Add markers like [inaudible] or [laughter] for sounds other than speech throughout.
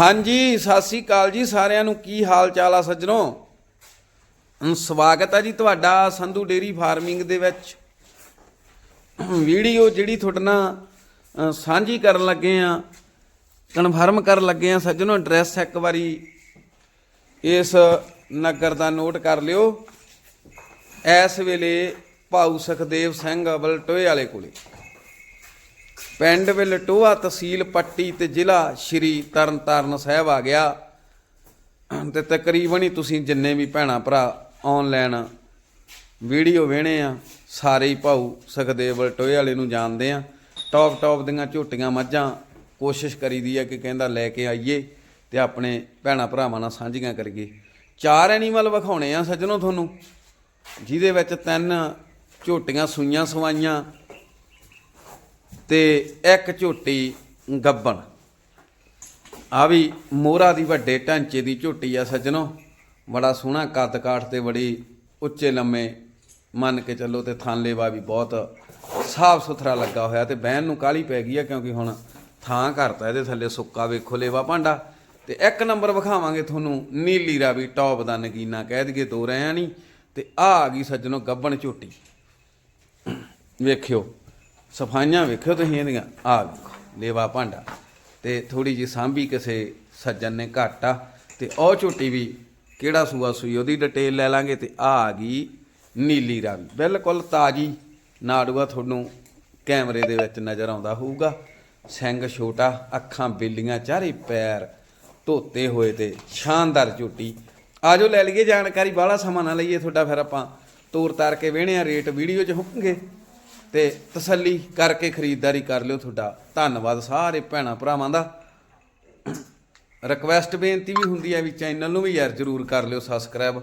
ਹਾਂਜੀ, ਸਤਿ ਸ੍ਰੀ ਅਕਾਲ ਜੀ ਸਾਰਿਆਂ ਨੂੰ। ਕੀ ਹਾਲ ਚਾਲ ਆ ਸੱਜਣੋ? ਸਵਾਗਤ ਆ ਜੀ ਤੁਹਾਡਾ ਸੰਧੂ ਡੇਰੀ ਫਾਰਮਿੰਗ ਦੇ ਵਿੱਚ। ਵੀਡੀਓ ਜਿਹੜੀ ਤੁਹਾਡੇ ਨਾਲ ਸਾਂਝੀ ਕਰਨ ਲੱਗੇ ਆ, ਕਨਫਰਮ ਕਰਨ ਲੱਗੇ ਆ ਸੱਜਣੋ, ਐਡਰੈਸ ਇੱਕ ਵਾਰੀ ਇਸ ਨਗਰ ਦਾ ਨੋਟ ਕਰ ਲਿਓ। ਇਸ ਵੇਲੇ ਭਾਊ ਸੁਖਦੇਵ ਸਿੰਘ ਅਵਲ ਟੋਏ ਵਾਲੇ ਕੋਲੇ। ਪਿੰਡ ਵਿਲਟੋਆ ਤਹਿਸੀਲ ਪੱਟੀ ਤੇ ਜ਼ਿਲ੍ਹਾ ਸ਼੍ਰੀ ਤਰਨਤਾਰਨ ਸਾਹਿਬ ਆ ਗਿਆ। ਤੇ ਤਕਰੀਬਨ ਹੀ ਤੁਸੀਂ ਜਿੰਨੇ ਵੀ ਭੈਣਾ ਭਰਾ ਆਨਲਾਈਨ ਵੀਡੀਓ ਵੇਣੇ ਆ, ਸਾਰੇ ਹੀ ਭਾਊ ਸੁਖਦੇਵ ਬਲਟੋਏ ਵਾਲੇ ਨੂੰ ਜਾਣਦੇ ਆ। ਟੌਪ ਟੌਪ ਦੀਆਂ ਝੋਟੀਆਂ ਮੱਝਾਂ ਕੋਸ਼ਿਸ਼ ਕਰੀਦੀ ਆ ਕਿ ਕਹਿੰਦਾ ਲੈ ਕੇ ਆਈਏ ਤੇ ਆਪਣੇ ਭੈਣਾ ਭਰਾਵਾਂ ਨਾਲ ਸਾਂਝੀਆਂ ਕਰੀਏ। ਚਾਰ ਐਨੀਮਲ ਵਿਖਾਉਣੇ ਆ ਸੱਜਣੋ ਤੁਹਾਨੂੰ, ਜਿਹਦੇ ਵਿੱਚ ਤਿੰਨ ਝੋਟੀਆਂ ਸੂਈਆਂ ਸਵਾਈਆਂ ਤੇ ਇੱਕ ਝੋਟੀ ਗੱਬਣ। ਆ ਵੀ ਮੋਹਰਾ ਦੀ ਵੱਡੇ ਢਾਂਚੇ ਦੀ ਝੋਟੀ ਆ ਸੱਜਣੋ। ਬੜਾ ਸੋਹਣਾ ਕੱਦ ਕਾਠ ਤੇ ਬੜੀ ਉੱਚੇ ਲੰਮੇ ਮੰਨ ਕੇ ਚੱਲੋ ਤੇ ਥਾਂਲੇਵਾ ਵੀ ਬਹੁਤ ਸਾਫ਼ ਸੁਥਰਾ ਲੱਗਾ ਹੋਇਆ ਤੇ ਬਹਿਣ ਨੂੰ ਕਾਲੀ ਪੈ ਗਈ ਆ ਕਿਉਂਕਿ ਹੁਣ ਥਾਂ ਘਰਤਾ ਇਹਦੇ ਥੱਲੇ ਸੁੱਕਾ ਵੇਖੋ ਲੇਵਾ ਭਾਂਡਾ। ਤੇ ਇੱਕ ਨੰਬਰ ਵਿਖਾਵਾਂਗੇ ਤੁਹਾਨੂੰ, ਨੀਲੀ ਰਾਵੀ ਟੌਪ ਦਾ ਨਗੀਨਾ ਕਹਿ ਦਈਏ, ਦੋ ਰਿਆਂ ਨਹੀਂ ਤੇ ਆ ਆ ਗਈ ਸੱਜਣੋ ਗੱਬਣ ਝੋਟੀ। ਵੇਖਿਓ। ਸਫਾਈਆਂ ਵੇਖਿਓ ਤੁਸੀਂ ਇਹਦੀਆਂ। ਆ ਲੇਵਾ ਭਾਂਡਾ। ਤੇ ਥੋੜੀ ਜੀ ਸਾਂਭੀ ਕਿਸੇ ਸੱਜਣ ਨੇ ਘੱਟ ਆ। ਤੇ ਉਹ ਝੋਟੀ ਵੀ ਕਿਹੜਾ ਸੂਆ ਸੂਈ, ਉਹਦੀ ਡਿਟੇਲ ਲੈ ਲਾਂਗੇ ਤੇ ਆ ਆ ਗਈ ਨੀਲੀ ਰੰਗ। ਬਿਲਕੁਲ ਤਾਜੀ ਨਾੜੂਆ ਤੁਹਾਨੂੰ ਕੈਮਰੇ ਦੇ ਵਿੱਚ ਨਜ਼ਰ ਆਉਂਦਾ ਹੋਊਗਾ। ਸਿੰਘ ਛੋਟਾ, ਅੱਖਾਂ ਬਿੱਲੀਆਂ, ਚਾਰੇ ਪੈਰ ਧੋਤੇ ਹੋਏ ਤੇ ਸ਼ਾਨਦਾਰ ਝੋਟੀ। ਆਜੋ ਲੈ ਲਈਏ ਜਾਣਕਾਰੀ, ਬਾਹਲਾ ਸਮਾਂ ਨਾ ਲਈਏ ਤੁਹਾਡਾ, ਫਿਰ ਆਪਾਂ ਤੋਰ ਤਾਰ ਕੇ ਵੇਹਣੇ ਆ, ਰੇਟ ਵੀਡੀਓ 'ਚ ਹੋਣਗੇ ਤੇ ਤਸੱਲੀ ਕਰਕੇ ਖਰੀਦਦਾਰੀ ਕਰ ਲਿਓ ਤੁਹਾਡਾ। ਧੰਨਵਾਦ ਸਾਰੇ ਭੈਣਾ ਭਰਾਵਾਂ ਦਾ। ਰਿਕਵੈਸਟ ਬੇਨਤੀ ਵੀ ਹੁੰਦੀ ਹੈ ਵੀ ਚੈਨਲ ਨੂੰ ਵੀ ਯਾਰ ਜਰੂਰ ਕਰ ਲਿਓ ਸਬਸਕ੍ਰਾਈਬ।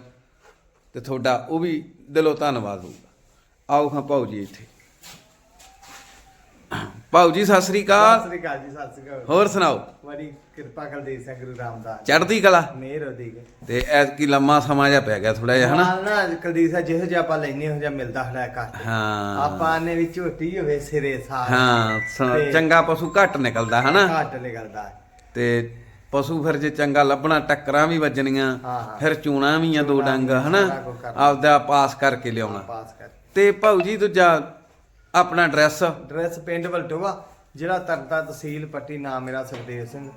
ਤੇ ਤੁਹਾਡਾ ਉਹ ਵੀ ਦਿਲੋਂ ਧੰਨਵਾਦ ਹੋਊਗਾ। ਆਓ ਹਾਂ ਭਾਊ ਜੀ ਇੱਥੇ। ਭਾਊ ਜੀ ਸਤਿ ਸ੍ਰੀ ਸਤਿ ਅਕਾਲ ਸ੍ਰੀ ਅਕਾਲ ਜੀ ਸਤਿ ਸ੍ਰੀ ਅਕਾਲ। ਹੋਰ ਸੁਣਾਓ? ਬੜੀ ਕਿਰਪਾ ਕਰਦੇ ਸਿੰਘ ਗੁਰੂ ਰਾਮਦਾਸ। ਚੜ੍ਹਦੀ ਕਲਾ? ਮੇਰ ਉਹਦੀ। ਤੇ ਐਸ ਕੀ ਲੰਮਾ ਸਮਾਂ ਜਿਹਾ ਪੈ ਗਿਆ ਥੋੜਾ ਜਿਹਾ ਹਨਾ? ਨਾਲ ਨਾ ਕੁਲਦੀਪ ਸਾਹਿਬ ਜਿਹੋ ਜਿਹਾ ਆਪਾਂ ਲੈਨੇ ਹੋ ਜਿਹਾ ਮਿਲਦਾ ਹੜਾ ਘਰ। ਹਾਂ। ਆਪਾਂ ਨੇ ਵੀ ਝੋਟੀ ਹੋਵੇ ਸਿਰੇ ਸਾਰ। ਹਾਂ ਸ- ਚੰਗਾ ਪਸ਼ੂ ਘੱਟ ਨਿਕਲਦਾ ਹਨਾ? ਘੱਟ ਨਿਕਲਦਾ। ਤੇ ਪਸ਼ੂ ਫਿਰ ਜੇ ਚੰਗਾ ਲੱਭਣਾ ਟੱਕਰਾਂ ਵੀ ਵੱਜਣੀਆਂ ਹਾਂ, ਹਾਂ। ਫਿਰ ਚੂਣਾ ਵੀ ਆ ਦੋ ਡੰਗ ਹਨਾ? ਸਾਰਾ ਕੁਝ ਕਰਨਾ। ਆਪਦਾ ਪਾਸ ਕਰਕੇ ਲਿਆਉਣਾ। ਪਾਸ ਕਰ ਤੇ ਭਾਊ ਜੀ ਦੂਜਾ ਆਪਣਾ ਐਡਰੈਸ ਡਰੈਸ ਪਿੰਡ ਵਲਟੋਵਾ ਜ਼ਿਲ੍ਹਾ ਤਰਤਾ ਤਹਿਸੀਲ ਪੱਟੀ ਨਾਮ ਮੇਰਾ ਸੁਖਦੇਵ ਸਿੰਘ।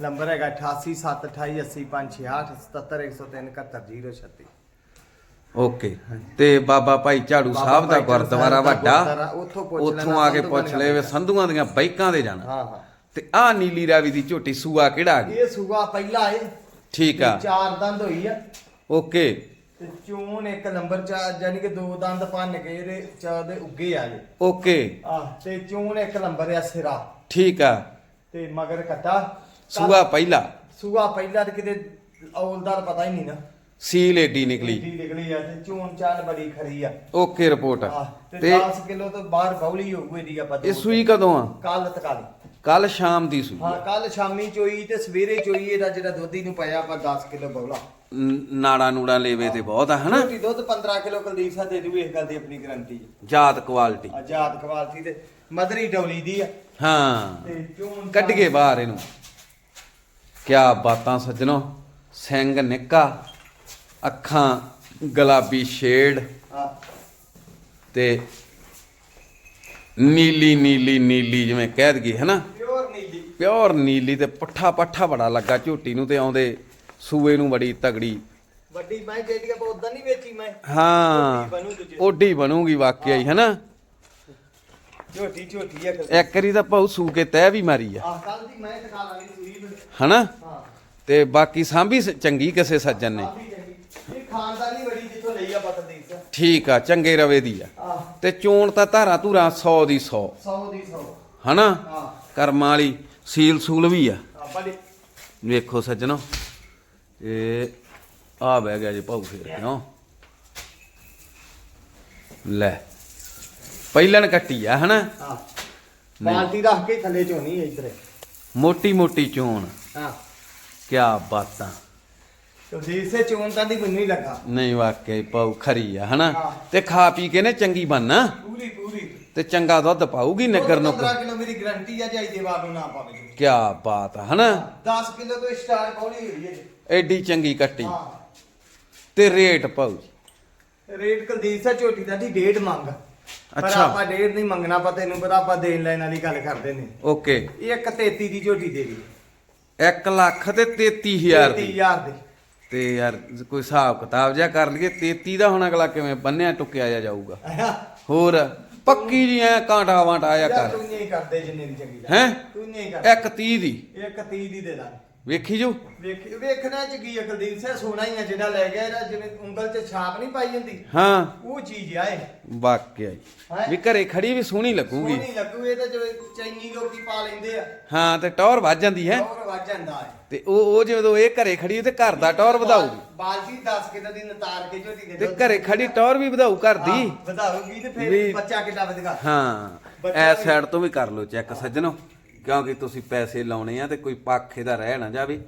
ਨੰਬਰ ਹੈਗਾ 8872858537 ਓਕੇ ਤੇ ਬਾਬਾ ਭਾਈ ਝਾੜੂ ਸਾਹਿਬ ਦਾ ਗੁਰਦੁਆਰਾ ਦਾ ਵੱਡਾ ਉੱਥੋਂ ਆ ਕੇ ਪੁੱਛ ਲੈ ਵੇ। ਸੰਧੂਆਂ ਦੀਆਂ ਬਾਈਕਾਂ ਤੇ ਜਾਣਾ। ਹਾਂ ਹਾਂ। ਤੇ ਆ ਨੀਲੀ ਰਾਵੀ ਦੀ ਝੋਟੀ ਸੂਆ ਕਿਹੜਾ ਆ ਇਹ ਸੂਆ ਪਹਿਲਾ ਏ ਠੀਕ ਆ। ਚਾਰ ਦੰਦ ਹੋਈ ਆ। ਓਕੇ ਤੇ ਚੂਨ ਇੱਕ ਨੰਬਰ ਚ ਆ, ਜਾਣੀ ਕਿ ਦੋ ਦੰਦ ਭੰਨ ਕੇ ਇਹਦੇ ਚ ਦੇ ਉੱਗੇ ਆ ਜੇ। ਓਕੇ। ਆ ਤੇ ਚੂਨ ਇੱਕ ਨੰਬਰ ਆ ਸਿਰਾ। ਠੀਕ ਆ। ਤੇ ਮਗਰ ਕੱਟਾ ਸੂਆ ਪਹਿਲਾ। ਸੂਆ ਪਹਿਲਾ ਤੇ ਕਿਤੇ ਔਲਦਾਰ ਪਤਾ ਹੀ ਨਹੀਂ ਨਾ। ਸੀਲ ਏਡੀ ਨਿਕਲੀ। ਨਿਕਲੀ ਆ ਤੇ ਚੂਨ ਚਾਲ ਬੜੀ ਖਰੀ ਆ। Okay report. ਆਹ, ਤੇ ਤੇ 10 ਕਿਲੋ ਤੋਂ ਬਾਹਰ ਬੌਲੀ ਹੋਊ ਇਹਦੀ ਆਪਾਂ ਇਹ ਸੂਈ ਕਦੋਂ ਆ? ਕੱਲ ਤਕਾਲੀ ਕੱਲ ਸ਼ਾਮ ਦੀ ਸੂਈ ਹਾਂ ਕੱਲ ਸ਼ਾਮੀ ਚੋਈ ਤੇ ਸਵੇਰੇ ਚੋਈ ਇਹਦਾ ਜਿਹੜਾ ਦੁੱਧ ਨੂੰ ਪਾਇਆ ਆਪਾਂ 10 ਕਿਲੋ ਬੌਲਾ। ਨਾੜਾ ਨੂੜਾ ਲੇਵੇ ਤੇ ਬਹੁਤ ਆ ਹਨਾ? ਝੋਟੀ ਦੁੱਧ 15 ਕਿਲੋ ਕੁਲਦੀਪ ਸਾਹਿਬ ਦੇ ਦੂ ਇਸ ਗੱਲ ਦੀ ਆਪਣੀ ਗਾਰੰਟੀ ਜਾਤ ਕੁਆਲਿਟੀ। ਆਜ਼ਾਦ ਕਵਾਲਤੀ ਤੇ ਮਦਰੀ ਡੌਲੀ ਦੀ ਆ। ਹਾਂ। ਤੇ ਕੱਢ ਕੇ ਬਾਹਰ ਇਹਨੂੰ। ਕਿਆ ਬਾਤਾਂ ਸੱਜਣੋ। ਸਿੰਘ ਨਿੱਕਾ ਅੱਖਾਂ ਗੁਲਾਬੀ ਸ਼ੇਡ ਆ। ਤੇ ਨੀਲੀ ਨੀਲੀ ਨੀਲੀ ਜਿਵੇਂ ਕਹਿ ਹਨਾ? ਪਿਓਰ ਨੀਲੀ। ਪਿਓਰ ਨੀਲੀ ਤੇ ਪੱਠਾ ਪੱਠਾ ਬੜਾ ਲੱਗਾ ਝੋਟੀ ਨੂੰ ਤੇ ਆਉਂਦੇ ਸੂਏ ਨੂੰ ਬੜੀ ਤਗੜੀ। ਵੱਡੀ ਮੈਂ ਜਿਹੜੀ ਆਪਾਂ ਉਦਾਂ ਨਹੀਂ ਵੇਚੀ ਮੈਂ। ਹਾਂ। ਓਡੀ ਬਣੂਗੀ ਵਾਕਿਆ ਹੀ ਹਨਾ? ਝੋਟੀ ਝੋਟੀ ਆ ਇੱਕ ਵਾਰੀ ਤਾਂ ਭਾਉ ਸੂ ਕੇ ਤਹਿ ਵੀ ਮਾਰੀ ਆ। ਕੱਲ ਦੀ ਮੈਂ ਟਕਾ ਲਾਂਗੀ ਸੂਈ ਨੂੰ। ਹਨਾ? ਹਾਂ। ਤੇ ਬਾਕੀ ਸਾਂਭੀ ਚੰਗੀ ਕਿਸੇ ਸੱਜਣ ਨੇ। ਕਾਫੀ ਚੰਗੀ। ਇਹ ਖਾਨਦਾਨੀ ਬੜੀ ਜਿੱਥੋਂ ਲਈ ਆ ਬਤਦੀਸ ਠੀਕ ਆ ਚੰਗੇ ਰਵੇ ਦੀ ਆ। ਤੇ ਚੋਣ ਤਾਂ ਧਾਰਾ ਧੂਰਾ 100 ਦੀ 100 100 ਦੀ 100 ਹਨਾ? ਕਰਮਾਂ ਵਾਲੀ ਸੀਲ ਸੂਲ ਵੀ ਆ। ਵੇਖੋ ਸੱਜਣੋ। ਇਹ ਆ ਬਹਿ ਗਿਆ ਜੀ ਭਾਊ ਫੇਰ ਕਿਉਂ? ਲੈ ਪਹਿਲਣ ਕੱਟੀ ਆ ਹਨਾ? ਹਾਂ। ਬਾਲਟੀ ਰੱਖ ਕੇ ਥੱਲੇ ਝੋਨੀ ਇੱਧਰ। ਮੋਟੀ ਮੋਟੀ ਚੋਣ। ਹਾਂ। ਕਿਆ ਬਾਤਾਂ। ਕੁਲਦੀਪ ਸੇ ਚੋਣ ਤਾਂ ਦੀ ਮੈਨੂੰ ਹੀ ਲੱਗਾ। ਨਹੀਂ ਵਾਕਿਆ ਭਾਊ ਖਰੀ ਆ ਹਨਾ। ਤੇ ਖਾ ਪੀ ਕੇ ਨੇ ਚੰਗੀ ਬਣਨਾ ਪੂਰੀ ਪੂਰੀ। ਤੇ ਚੰਗਾ ਦੁੱਧ ਪਾਊਗੀ ਨਗਰ ਨੂੰ। 15 ਕਿਲੋ ਮੇਰੀ ਗਾਰੰਟੀ ਆ ਜਾਈ ਦੇਵਾ ਨੂੰ ਨਾ ਪਾਵੇ। ਕੀ ਬਾਤ ਆ ਹਨਾ? 10 ਕਿਲੋ ਤੋਂ ਸਟਾਰਟ ਪੌੜੀ ਹੋਈ ਹੈ ਐਡੀ ਚੰਗੀ ਕੱਟੀ। ਹਾਂ। ਤੇ ਰੇਟ ਜੀ। ਰੇਟ ਕੁਲਦੀਪ ਸਾ ਝੋਟੀ ਦਾ ਦੀ ਡੇਢ ਮੰਗ। ਪਰ ਅੱਛਾ। ਆਪਾਂ ਡੇਢ ਨਹੀਂ ਮੰਗਣਾ ਪਾ ਤੈਨੂੰ ਪਤਾ ਆਪਾਂ ਦੇਣ ਲੈਣ ਵਾਲੀ ਗੱਲ ਕਰਦੇ ਨੇ। ਓਕੇ। ਇਹ ਇੱਕ 33 ਦੀ ਝੋਟੀ ਦੇ ਦੀ 1 ਲੱਖ ਤੇ 33000 ਦੀ। 33000 ਦੀ। ਤੇ ਯਾਰ ਕੋਈ ਹਿਸਾਬ ਕਿਤਾਬ ਜਿਹਾ ਕਰ ਲਈਏ 33 ਦਾ ਹੁਣ ਅਗਲਾ ਕਿਵੇਂ ਬੰਨਿਆ ਟੁੱਕਿਆ ਜਾ ਜਾਊਗਾ। ਹੋਰ ਪੱਕੀ ਜੀ ਐ ਕਾਂਟਾ ਵਾਂਟਾ ਆਇਆ ਯਾਰ ਕਰ। ਤੂੰ ਨਹੀਂ ਕਰਦੇ ਜਿੰਨੇ ਦੀ ਚੰਗੀ ਹੈਂ? ਤੂੰ ਨਹੀਂ ਕਰ ਇੱਕ 30 ਦੀ। ਇੱਕ 30 ਦੀ ਦੇ ਦਾਂ ਵੇਖੀ ਜੋ ਵੇਖ ਵੇਖਣਾ ਚ ਕੀ ਆ ਕੁਲਦੀਪ ਸਿੰਘ ਸੋਨਾ ਹੀ ਆ ਜਿਹੜਾ ਲੈ ਗਿਆ ਇਹਦਾ ਜਿਵੇਂ ਉਂਗਲ 'ਚ ਛਾਪ ਨਹੀਂ ਪਾਈ ਜਾਂਦੀ ਹਾਂ। ਉਹ ਚੀਜ਼ ਆ ਇਹ। ਵਾਕਿਆ ਜੀ। ਹੈਂ? ਵੀ ਘਰੇ ਖੜੀ ਵੀ ਸੋਹਣੀ ਲੱਗੂਗੀ। ਸੋਹਣੀ ਲੱਗੂ ਇਹ ਤਾਂ ਜਿਵੇਂ ਚੈਨੀ ਲੋਕੀ ਪਾ ਲੈਂਦੇ ਆ। ਹਾਂ ਤੇ ਟੌਰ ਵੱਜ ਜਾਂਦੀ ਹੈ। ਹੋਰ ਵੱਜ ਜਾਂਦਾ ਹੈ। ਤੇ ਉਹ ਉਹ ਜਦੋਂ ਇਹ ਘਰੇ ਖੜੀ ਤੇ ਘਰ ਦਾ ਟੌਰ ਵਧਾਊਗੀ। ਬਾਲਟੀ 10 ਕਿਲੋ ਦੀ ਨਤਾਰ ਕੇ ਝੋਟੀ ਦੇ ਤੇ ਦੁੱਧ ਘਰੇ ਖੜੀ ਟੌਰ ਵੀ ਵਧਾਊ ਘਰ ਦੀ। ਹਾਂ, ਵਧਾਊਗੀ ਤੇ ਫਿਰ ਵੀ- ਬੱਚਾ ਕਿੱਡਾ ਵਧੇਗਾ। ਹਾਂ ਬੱਚਾ ਐ ਵੀ- ਸਾਈਡ ਤੋਂ ਵੀ ਕਰ ਲਓ ਚੈੱਕ ਸੱਜਣੋ। ਕਿਉਂਕਿ ਤੁਸੀਂ ਪੈਸੇ ਲਾਉਣੇ ਆ ਤੇ ਕੋਈ ਪੱਖ ਇਹਦਾ ਰਹਿ ਨਾ ਜਾਵੇ।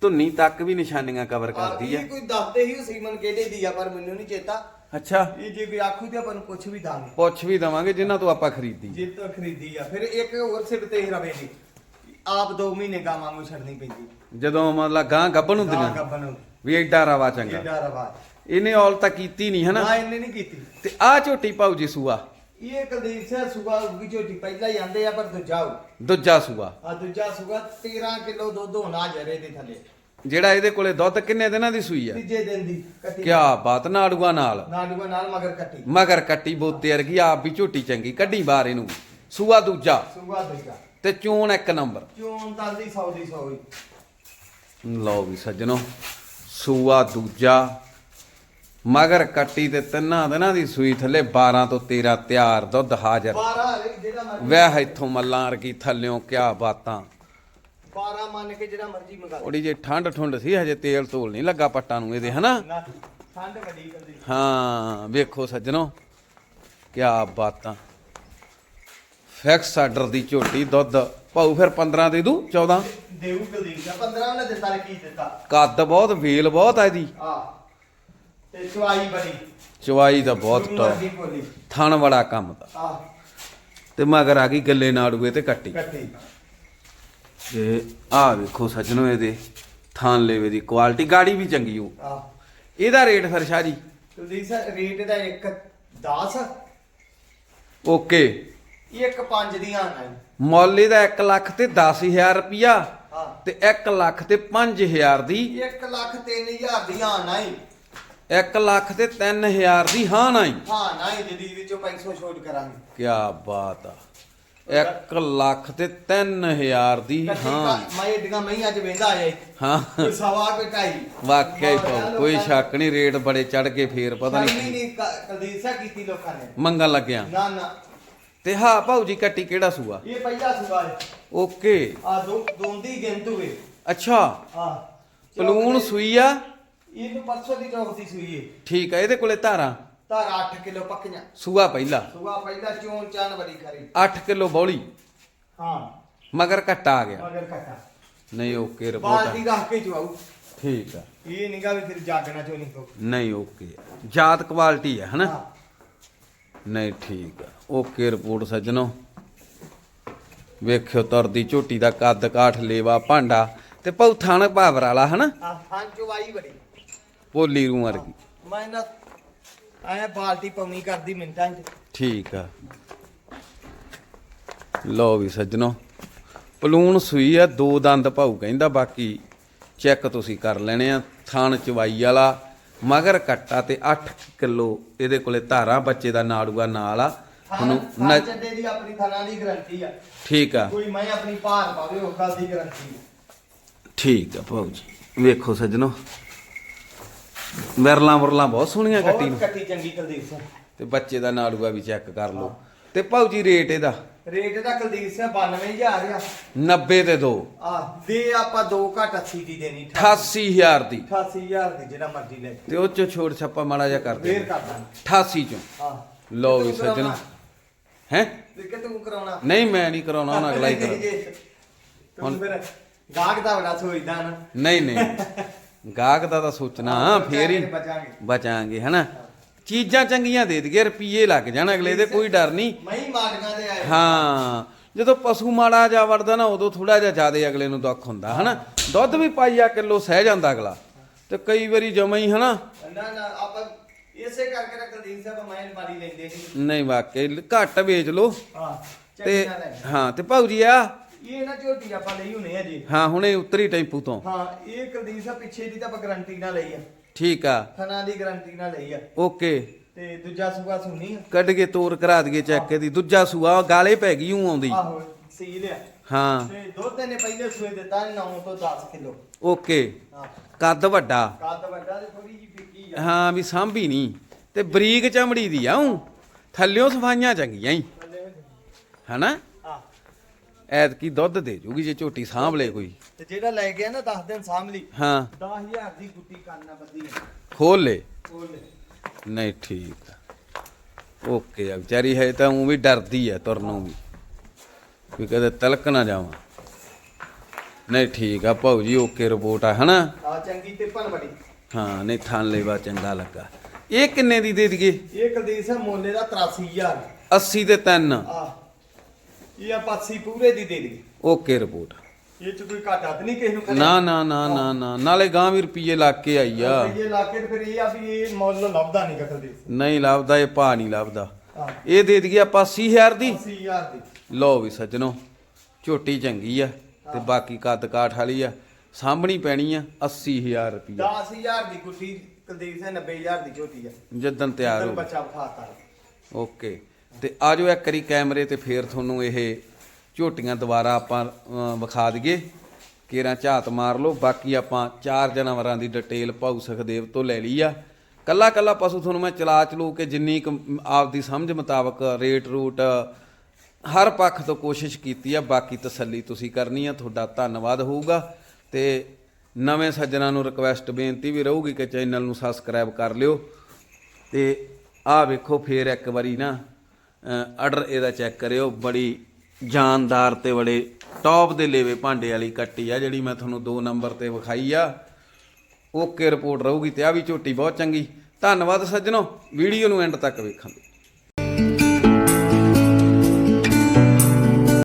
ਧੁੰਨੀ ਤੱਕ ਵੀ ਨਿਸ਼ਾਨੀਆਂ ਕਵਰ ਕਰਦੀ ਆ। ਇਹ ਕੋਈ ਦੱਸਦੇ ਹੀ ਸੀਮਨ ਕਿਹੜੇ ਦੀ ਆ ਪਰ ਮੈਨੂੰ ਨਹੀਂ ਚੇਤਾ। ਅੱਛਾ। ਇਹ ਜੇ ਕੋਈ ਆਖੂ ਤੇ ਆਪਾਂ ਨੂੰ ਪੁੱਛ ਵੀ ਦਾਂਗੇ। ਪੁੱਛ ਵੀ ਦਵਾਂਗੇ ਜਿਨ੍ਹਾਂ ਤੋਂ ਆਪਾਂ ਖਰੀਦੀ। ਜੇ ਤੋਂ ਖਰੀਦੀ ਆ। ਫਿਰ ਇੱਕ ਹੋਰ ਸਿਰ ਤੇ ਰਵੇ ਦੀ ਆਪ 2 ਮਹੀਨੇ ਗਾਵਾਂ ਨੂੰ ਛੱਡਣੀ ਪੈਂਦੀ। ਜਦੋਂ ਮਤਲਬ ਗਾਂ ਗੱਭਣ ਗਾਂ ਹੁੰਦੀਆਂ। ਗੱਬਨ ਵੀ ਐਡਾ ਰਵਾ ਚੰਗਾ। ਕਿੱਡਾ ਰਵਾ। ਇਹਨੇ ਔਲ ਤਾਂ ਕੀਤੀ ਨਹੀਂ ਹਨਾ? ਨਾ ਇਹਨੇ ਨਹੀਂ ਕੀਤੀ। ਤੇ ਆ ਝੋਟੀ ਪਾਉ ਜੀ ਸੂਆ। ਇਹ ਕੁਲਦੀਪ ਸਿੰਘ ਸੁਬਾ ਉਗੀ ਝੋਟੀ ਪਹਿਲਾਂ ਹੀ ਆਂਦੇ ਆ ਪਰ ਦੂਜਾ ਹੋਊ। ਦੂਜਾ ਸੂਆ ਆ ਦੂਜਾ ਸੁਬਾ 13 ਕਿਲੋ ਦੁੱਧ ਹੋਣਾ ਜਰੇ ਦੇ ਥੱਲੇ। ਜਿਹੜਾ ਇਹਦੇ ਕੋਲੇ ਦੁੱਧ ਕਿੰਨੇ ਦਿਨਾਂ ਦੀ ਸੂਈ ਆ? ਤੀਜੇ ਦਿਨ ਦੀ ਕੱਟੀ। ਕਿਆ ਬਾਤ ਨਾੜੂਆ ਨਾਲ। ਨਾਲੂਆ ਨਾਲ ਮਗਰ ਕੱਟੀ। ਮਗਰ ਕੱਟੀ ਬੋਤੇ ਵਰਗੀ ਆਪ ਵੀ ਝੋਟੀ ਚੰਗੀ ਕੱਢੀ ਬਾਹਰ ਇਹਨੂੰ। ਸੂਆ ਦੂਜਾ। ਸੁਬਾ ਦੂਜਾ। ਤੇ ਚੋਣ ਇੱਕ ਨੰਬਰ। ਚੋਣ ਤਾਂ ਦੀ 100 ਦੀ 100 ਹੀ। ਲਓ ਵੀ ਸੱਜਣੋ ਸੂਆ ਦੂਜਾ। ਮਗਰ ਕੱਟੀ ਤੇ ਤਿੰਨਾਂ ਦਿਨਾਂ ਦੀ ਸੂਈ ਥੱਲੇ 12 ਤੋਂ 13 ਤਿਆਰ ਦੁੱਧ ਹਾਜ਼ਰ। 12 ਜਿਹੜਾ ਮਰਜ਼ੀ ਵਹਿ ਇੱਥੋਂ ਮੱਲਾਂ ਵਰਗੀ ਥੱਲਿਓਂ ਕਿਆ ਬਾਤਾਂ। 12 ਮੰਨ ਕੇ ਜਿਹੜਾ ਮਰਜ਼ੀ ਮੰਗਾ ਲਓ। ਥੋੜੀ ਜੇ ਠੰਡ ਠੁੰਡ ਸੀ ਹਜੇ ਤੇਲ ਤੋਲ ਨਹੀਂ ਲੱਗਾ ਪੱਟਾਂ ਨੂੰ ਇਹਦੇ ਹਨਾ? ਨਾ ਠੰਡ ਵੱਡੀ ਕਰਦੀ ਹਾਂ ਵੇਖੋ ਸੱਜਣੋ ਕਿਆ ਬਾਤਾਂ। ਫਿਕਸ ਆਰਡਰ ਦੀ ਝੋਟੀ ਦੁੱਧ। ਭਾਊ ਫਿਰ 15 ਦੇ ਦੂ 14 ਦੇਊ ਕੁਲਦੀਪ ਦਾ 15 ਨੇ ਦਿੱਤਾ ਕੀ ਦਿੱਤਾ। ਕੱਦ ਬਹੁਤ ਵੇਲ ਬਹੁਤ ਆ ਇਹਦੀ। ਆ ਤੇ ਚਵਾਈ ਬੜੀ ਚਵਾਈ ਦਾ ਬਹੁਤ ਟੌਪ ਬੋਲੀ। ਥਣ ਬੜਾ ਕੰਮ ਦਾ। ਆ ਤੇ ਮਗਰ ਆ ਗਈ ਗੱਲੇ ਨਾੜੂਏ ਤੇ ਕੱਟੀ। ਕੱਟੀ। ਤੇ ਆਹ ਵੇਖੋ ਸੱਜਣੋ ਇਹਦੇ ਥਾਨ ਲੈਵੇ ਦੀ ਕੁਆਲਿਟੀ ਗਾੜੀ ਵੀ ਚੰਗੀ ਹੋ ਆ ਇਹਦਾ ਰੇਟ ਫਿਰ ਸ਼ਾਹ ਜੀ? ਕੁਲਦੀਪ ਸਰ ਰੇਟ ਦਾ ਇੱਕ 10 ਓਕੇ। ਇੱਕ 5 ਦੀਆਂ ਆਣਾ ਮੁੱਲ ਇਹਦਾ 1 ਲੱਖ ਤੇ 10000 ਰੁਪਿਆ ਹਾਂ। ਤੇ 1 ਲੱਖ ਤੇ 5000 ਦੀ 1 ਲੱਖ 3000 ਦੀਆਂ ਆਣਾ ਹੀ 1 ਲੱਖ ਤੇ 3000 ਦੀ ਹਾਂ ਨਹੀਂ। ਹਾਂ ਨਾ ਹੀ ਜਦੀ ਵਿੱਚੋਂ 500 ਛੋਟ ਕਰਾਂਗੇ। ਕੀ ਬਾਤ ਆ। 1 ਲੱਖ ਤੇ 3000 ਦੀ ਹਾਂ। ਮੈਂ ਏਡੀਆਂ ਮੈਂ ਅੱਜ ਵੇਂਦਾ ਆਇਆ। ਹਾਂ। ਕੋਈ ਸਵਾ ਕੋਈ ਢਾਈ। ਵਾਕਿਆ ਹੀ ਕੋਈ ਸ਼ੱਕ ਨਹੀਂ ਰੇਟ ਬੜੇ ਚੜ ਕੇ ਫੇਰ ਪਤਾ ਹੀ ਨਹੀਂ ਨਹੀਂ ਕਲਦੀਸਾ ਕੀਤੀ ਲੋਕਾਂ ਨੇ। ਮੰਗਣ ਲੱਗਿਆ। ਨਾ ਨਾ। ਤੇ ਹਾਂ ਭਾਊ ਜੀ ਕੱਟੀ ਕਿਹੜਾ ਸੂਆ? ਇਹ ਪਹਿਲਾ ਸੁਭਾ ਹੈ। ਓਕੇ। ਆ ਦੋ ਦੋਂਦੀ ਗਿਣਤ ਹੋਏ ਅੱਛਾ। ਆ ਪਲੂਣ ਸੂਈ ਆ। ਇਹਨੂੰ ਪਰਸੋਂ ਦੀ ਚੌਥੀ ਸੂਈ ਹੈ ਠੀਕ ਆ ਇਹਦੇ ਕੋਲੇ ਧਾਰਾਂ? ਤਾਂ 8 ਕਿਲੋ ਪੱਕੀਆਂ। ਸੂਆ ਪਹਿਲਾ। ਸੁਭਾ ਪਹਿਲਾ ਚੋਣ ਚਾਨ ਬੜੀ ਖਰੀ। 8 ਕਿਲੋ ਬੌਲੀ। ਹਾਂ। ਮਗਰ ਘੱਟਾ ਆ ਗਿਆ। ਮਗਰ ਕੱਟਾ ਨਹੀਂ ਓਕੇ ਰਿਪੋਰਟ ਬਾਲਟੀ ਰੱਖ ਕੇ ਚਵਾਉ ਠੀਕ ਆ। ਇਹ ਨਿਗਾ ਵੀ ਫਿਰ ਜਾਗਣਾ ਚੋਂ ਨਹੀਂ ਕੋ ਨਹੀਂ ਓਕੇ। ਜਾਤ ਕੁਆਲਿਟੀ ਹੈ ਹਨਾ? ਹਾਂ। ਨਹੀਂ ਠੀਕ ਆ। ਓਕੇ ਰਿਪੋਰਟ ਸੱਜਣੋ। ਵੇਖਿਓ ਤਰਦੀ ਝੋਟੀ ਦਾ ਕੱਦ ਕਾਠ ਲੇਵਾ ਭਾਂਡਾ ਤੇ ਪਉ ਥਣ ਭਾਵਰ ਵਾਲਾ ਹਨਾ ਆ ਹਾਂ ਚਵਾਈ ਬੜੀ। ਪੋਲੀ ਰੂ ਵਰਗੀ। ਮੈਂ ਨਾ ਆਇਆ ਬਾਲਟੀ ਪਾਉਣੀ ਕਰਦੀ ਮਿੰਟਾਂ 'ਚ। ਠੀਕ ਆ। ਲਓ ਵੀ ਸੱਜਣੋ ਪਲੂਣ ਸੂਈ ਆ ਦੋ ਦੰਦ ਭਾਊ ਕਹਿੰਦਾ ਬਾਕੀ ਚੈੱਕ ਤੁਸੀਂ ਕਰ ਲੈਣੇ ਆ। ਥਾਣ ਚਵਾਈ ਵਾਲਾ ਮਗਰ ਕੱਟਾ ਤੇ 8 ਕਿਲੋ ਇਹਦੇ ਕੋਲੇ ਧਾਰਾਂ ਬੱਚੇ ਦਾ ਨਾੜੂਆ ਨਾਲ ਆ। ਤੁਹਾਨੂੰ ਤੁਹਾਨੂੰ ਨ- ਚੱਡੇ ਦੀ ਆਪਣੀ ਥਾਣਾ ਦੀ ਗਰੰਟੀ ਆ। ਠੀਕ ਆ। ਕੋਈ ਮੈਂ ਆਪਣੀ ਭਾਰ ਪਾਵੇ ਉਹ ਗੱਲ ਦੀ ਗਰੰਟੀ ਠੀਕ ਆ ਭਾਊ ਜੀ। ਵੇਖੋ ਸੱਜਣੋ ਵਿਰਲਾਂ ਵਰਲਾਂ ਬਹੁਤ ਸੋਹਣੀਆਂ ਕੱਟੀ ਬਹੁਤ ਨੂੰ। ਕੱਟੀ ਚੰਗੀ ਕੁਲਦੀਪ ਸਿੰਘ। ਤੇ ਬੱਚੇ ਦਾ ਨਾੜੂਆ ਵੀ ਚੈੱਕ ਕਰ ਲਓ। ਤੇ ਭਾਊ ਜੀ ਰੇਟ ਇਹਦਾ? ਰੇਟ ਦਾ ਕੁਲਦੀਪ ਸਿੰਘ 92000 ਆ। 90 ਤੇ 2 ਆ ਦੇ ਆਪਾਂ 2 ਘੱਟ 80 ਦੀ ਦੇਣੀ। 88000 ਦੀ। 88000 ਦੀ ਜਿਹੜਾ ਮਰਜ਼ੀ ਲੈ ਤੇ ਉਹ ਚੋਂ ਛੋੜ ਛੱਪਾ ਮਾੜਾ ਜਿਹਾ ਕਰ ਦੇ ਫੇਰ ਕਰ ਦਾਂਗੇ। 88 ਚੋਂ। ਆ ਲਓ ਵੀ ਸੱਜਣਾ। ਹੈ? ਕਿ ਤੂੰ ਕਰਾਉਣਾ? ਨਹੀਂ ਮੈਂ ਨਹੀਂ ਕਰਾਉਣਾ ਉਹਨਾਂ ਅਗਲਾ ਹੀ ਕਰਾ ਤੂੰ ਹੁਣ- ਫਿਰ ਗਾਹਕ ਦਾ ਬੜਾ ਸੋਚਦਾ ਨਾ। ਨਹੀਂ ਨਹੀਂ। [laughs] ਗਾਹਕ ਦਾ ਤਾਂ ਸੋਚਣਾ ਫੇਰ ਹੀ ਬਚਾਂਗੇ ਬਚਾਂਗੇ। ਹਨਾ? ਚੀਜ਼ਾਂ ਚੰਗੀਆਂ ਦੇ ਦਈਏ ਰੁਪਈਏ ਲੱਗ ਜਾਣ ਅਗਲੇ ਦੇ ਕੋਈ ਡਰ ਨਹੀਂ। ਮਹੀਂ ਮਾੜੀਆਂ ਦੇ ਆਏ। ਹਾਂ ਜਦੋਂ ਪਸ਼ੂ ਮਾੜਾ ਜਾ ਵੜਦਾ ਨਾ ਉਦੋਂ ਥੋੜਾ ਜਿਹਾ ਜ਼ਿਆਦਾ ਅਗਲੇ ਨੂੰ ਦੁੱਖ ਹੁੰਦਾ ਹਨਾ? ਦੁੱਧ ਵੀ ਪਾਈਆ ਕਿਲੋ ਸਹਿ ਜਾਂਦਾ ਅਗਲਾ। ਤੇ ਕਈ ਵਾਰੀ ਜਮਾ ਹੀ ਹਨਾ? ਨਾ ਨਾ ਆਪਾਂ ਇਸੇ ਕਰਕੇ ਤਾਂ ਕੁਲਦੀਪ ਸਾਹਿਬ ਮੈਂ ਬਾਰੀ ਲੈਂਦੇ ਸੀ ਨਹੀਂ ਵਾਕਈ ਘੱਟ ਵੇਚ ਲੋ ਹਾਂ ਤੇ ਹਾਂ ਤੇ ਭਾਊ ਜੀ ਆ ਇਹ ਨਾ ਝੋਟੀ ਆਪਾਂ ਲਈ ਹੁਣੇ ਆ ਜੀ। ਹਾਂ ਹੁਣੇ ਉਤਰੀ ਟੈਂਪੂ ਤੋਂ। ਹਾਂ ਇਹ ਕੁਲਦੀਪ ਸਾਹਿਬ ਪਿੱਛੇ ਦੀ ਤਾਂ ਆਪਾਂ ਗਾਰੰਟੀ ਨਾਲ ਲਈ ਆ। ਠੀਕ ਆ। ਥਣਾ ਦੀ ਗਾਰੰਟੀ ਨਾਲ ਲਈ ਆ। ਓਕੇ। ਤੇ ਦੂਜਾ ਸੂਆ ਸੁਣੀ ਆ? ਕੱਢ ਕੇ ਤੋਰ ਕਰਾ ਦਈਏ ਚੈੱਕ ਦੀ ਦੂਜਾ ਸੂਆ ਗਾਲੇ ਪੈ ਗਈ ਹੂੰ ਆਉਂਦੀ। ਆਹੋ ਹਾਂ। ਤੇ ਦੁੱਧ ਨੇ ਪਹਿਲੇ ਸੂਏ ਦਿੱਤਾ 9 ਤੋਂ 10 ਕਿਲੋ। ਓਕੇ। ਹਾਂ। ਕੱਦ ਵੱਡਾ। ਕੱਦ ਵੱਡਾ ਤੇ ਥੋੜੀ ਜਿਹੀ ਫਿੱਕੀ ਆ। ਹਾਂ ਵੀ ਸਾਂਭੀ ਨਹੀਂ। ਤੇ ਬਰੀਕ ਚਮੜੀ ਦੀ ਆ ਹੂੰ ਥੱਲਿਓਂ ਸਫਾਈਆਂ ਚੰਗੀਆਂ ਹੀ ਹਨਾ? ਐਤਕੀ ਦੁੱਧ ਦੇ ਜੂਗੀ ਜੇ ਝੋਟੀ ਸਾਂਭ ਲੇ ਕੋਈ। ਤੇ ਜਿਹੜਾ ਲੈ ਗਿਆ ਨਾ 10 ਦਿਨ ਸਾਂਭ ਲਈ ਹਾਂ। 10000 ਦੀ ਗੁੱਟੀ ਕਰਨਾ ਬੱਦੀ ਖੋਲ ਲੇ। ਨਹੀਂ ਠੀਕ। ਓਕੇ ਆ ਵਿਚਾਰੀ ਹੈ ਤਾਂ ਉਹ ਵੀ ਡਰਦੀ ਆ ਤੁਰਨੋਂ ਵੀ। ਵੀ ਕਦੇ ਤਲਕ ਨਾ ਜਾਵਾਂ। ਨਹੀਂ ਠੀਕ ਆ ਭਾਊ ਜੀ ਓਕੇ ਰਿਪੋਰਟ ਆ ਹਨਾ? ਆ ਚੰਗੀ ਟਿੱਪਣ ਬੜੀ ਹਾਂ ਨਹੀਂ ਥਾਂ ਲੈਵਾ ਚੰਗਾ ਲੱਗਾ। ਇਹ ਕਿੰਨੇ ਦੀ ਦੇ ਦਈਏ? ਇਹ ਕੁਲਦੀਪ ਸਾਹਿਬ ਮੋਲੇ ਦਾ 83000 80 ਤੇ 3 ਆ ਇਹ ਆਪਾਂ 80 ਪੂਰੇ ਦੀ ਦੇ ਦੇ। Okay report. ਇਹ ਚ ਕੋਈ ਘਾਟਾ ਤਾਂ ਨਹੀਂ ਕਿਸੇ ਨੂੰ? ਨਾ ਨਾ ਨਾ ਨਾ ਨਾ। ਨਾਲੇ ਗਾਂ ਵੀ ਰੁਪਈਏ ਲੱਗ ਕੇ ਆਈ ਆ। ਇਹ ਲਾ ਕੇ ਤੇ ਫਿਰ ਇਹ ਆ ਵੀ ਇਹ ਮੁੱਲ ਲੱਭਦਾ ਨਹੀਂ ਕੁਲਦੀਪ ਨਹੀਂ ਲੱਭਦਾ ਇਹ ਭਾ ਨਹੀਂ ਲੱਭਦਾ। ਇਹ ਦੇ ਦਈਏ ਆਪਾਂ 80000 ਦੀ। 80000 ਦੀ। ਲਓ ਵੀ ਸੱਜਣੋ ਝੋਟੀ ਚੰਗੀ ਆ ਤੇ ਬਾਕੀ ਕੱਦ ਕਾਠ ਵਾਲੀ ਆ। ਸਾਂਭਣੀ ਪੈਣੀ ਆ 80000 ਰੁਪਈਆ 10000 ਦੀ ਗੁੱਟੀ ਕੁਲਦੀਪ ਸਿੰਘ 90000 ਦੀ ਝੋਟੀ ਆ। ਜਦੋਂ ਤਿਆਰ ਹੋ ਬੱਚਾ ਵਿਖਾਤਾ। ਓਕੇ। ਤੇ ਆਜੋ ਇੱਕ ਵਾਰੀ ਕੈਮਰੇ ਤੇ ਫੇਰ ਤੁਹਾਨੂੰ ਇਹ ਝੋਟੀਆਂ ਦੁਬਾਰਾ ਆਪਾਂ ਵਿਖਾ ਦਈਏ। ਕੇਰਾਂ ਝਾਤ ਮਾਰ ਲਓ, ਬਾਕੀ ਆਪਾਂ ਚਾਰ ਜਾਨਵਰਾਂ ਦੀ ਡਿਟੇਲ ਭਾਊ ਸੁਖਦੇਵ ਤੋਂ ਲੈ ਲਈ ਆ। ਕੱਲਾ ਕੱਲਾ ਪਸ਼ੂ ਤੁਹਾਨੂੰ ਮੈਂ ਚਲਾ ਚਲੂ ਕੇ ਜਿੰਨੀ ਕੁ ਆਪਦੀ ਸਮਝ ਮੁਤਾਬਕ ਰੇਟ ਰੂਟ, ਹਰ ਪੱਖ ਤੋਂ ਕੋਸ਼ਿਸ਼ ਕੀਤੀ ਆ, ਬਾਕੀ ਤਸੱਲੀ ਤੁਸੀਂ ਕਰਨੀ ਆ, ਤੁਹਾਡਾ ਧੰਨਵਾਦ ਹੋਊਗਾ। ਤੇ ਨਵੇਂ ਸੱਜਣਾਂ ਨੂੰ ਰਿਕਵੈਸਟ ਬੇਨਤੀ ਵੀ ਰਹੂਗੀ ਕਿ ਚੈਨਲ ਨੂੰ ਸਬਸਕ੍ਰਾਈਬ ਕਰ ਲਿਓ। ਤੇ ਆਹ ਵੇਖੋ ਫੇਰ ਇੱਕ ਵਾਰੀ ਨਾ ਆਰਡਰ ਇਹਦਾ ਚੈੱਕ ਕਰਿਓ। ਬੜੀ ਜਾਨਦਾਰ ਤੇ ਬੜੇ ਟੌਪ ਦੇ ਲੇਵੇ ਭਾਂਡੇ ਵਾਲੀ ਕੱਟੀ ਆ, ਜਿਹੜੀ ਮੈਂ ਤੁਹਾਨੂੰ 2 ਨੰਬਰ ਤੇ ਵਿਖਾਈ ਆ। ਓਕੇ ਰਿਪੋਰਟ ਰਹੂਗੀ ਤੇ ਆ ਵੀ ਝੋਟੀ ਬਹੁਤ ਚੰਗੀ। ਧੰਨਵਾਦ ਸੱਜਣੋ। ਵੀਡੀਓ ਨੂੰ ਐਂਡ ਤੱਕ ਵੇਖਣ ਲਈ